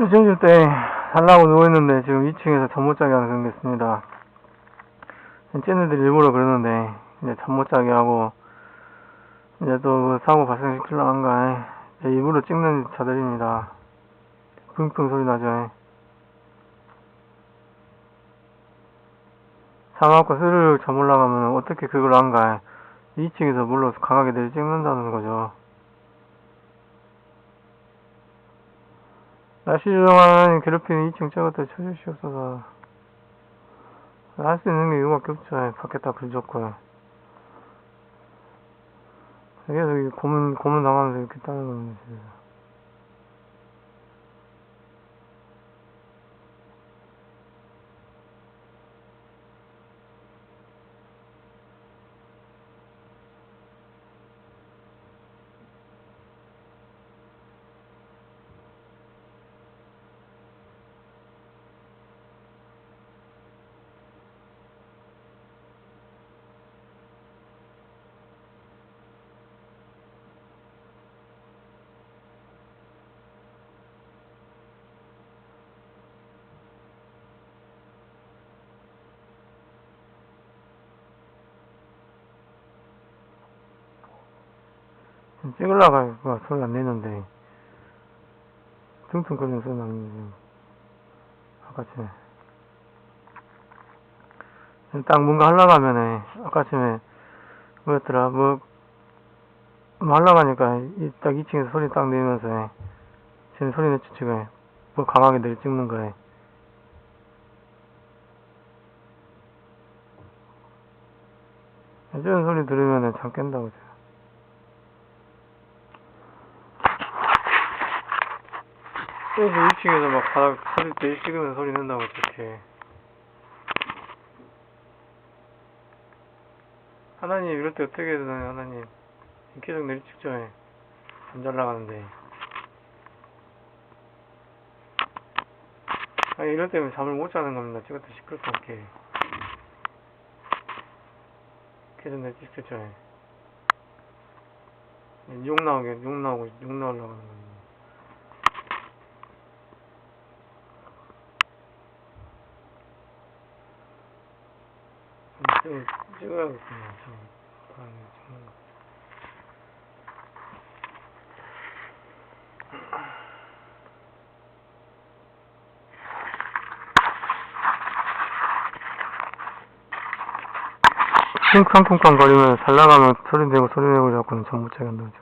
점심 때 살라고 누워있는데 지금 2층에서 잠 못 자게 하는 그런 게 있습니다. 쟤네들이 일부러 그러는데 이제 잠 못 자게 하고 이제 또그 사고 발생시키려고 한가 이제 일부러 찍는 자들입니다. 붕붕 소리 나죠. 사갖고 스르륵 잠 올라가면 어떻게 그걸 한가 2층에서 물러서 강하게 내리 찍는다는 거죠. 날씨 조정하는 괴롭히는 2층 저것들 쳐주시옵소서. 할 수 있는 게 이거밖에 없죠. 밖에 다 불졌고요. 계속 이 고문, 고문 당하면서 이렇게 따는 겁니다. 진짜. 찍으려고 가 소리 안 내는데. 퉁퉁거리는 소리 나는데. 지금 아까쯤에. 지금 딱 뭔가 하려고 하면은 아까쯤에 뭐였더라? 뭐, 뭐 하려고 하니까 이, 딱 2층에서 소리 딱 내면서 지금 소리 내쫓지고뭐 강하게 내리 찍는 거에 이런 소리 들으면은 잠 깬다고 제가. 그래서 2층에서 막 바닥 소리 내리 찍으면 소리 낸다고 저렇게. 하나님 이럴 때 어떻게 해야 되나요 하나님? 계속 내리 찍죠 안 잘 나가는데. 아니 이럴 때면 잠을 못 자는 겁니다. 저것도 시끄럽게 이렇게. 계속 내리 찍죠 욕 나오게 욕 나오고 욕 나오려고 하는 겁니다 좀 찍어야겠구나. 쿵쾅쿵쾅 거리면 살 나가면 소리 내고 소리 내고 자꾸는 자게 한다고.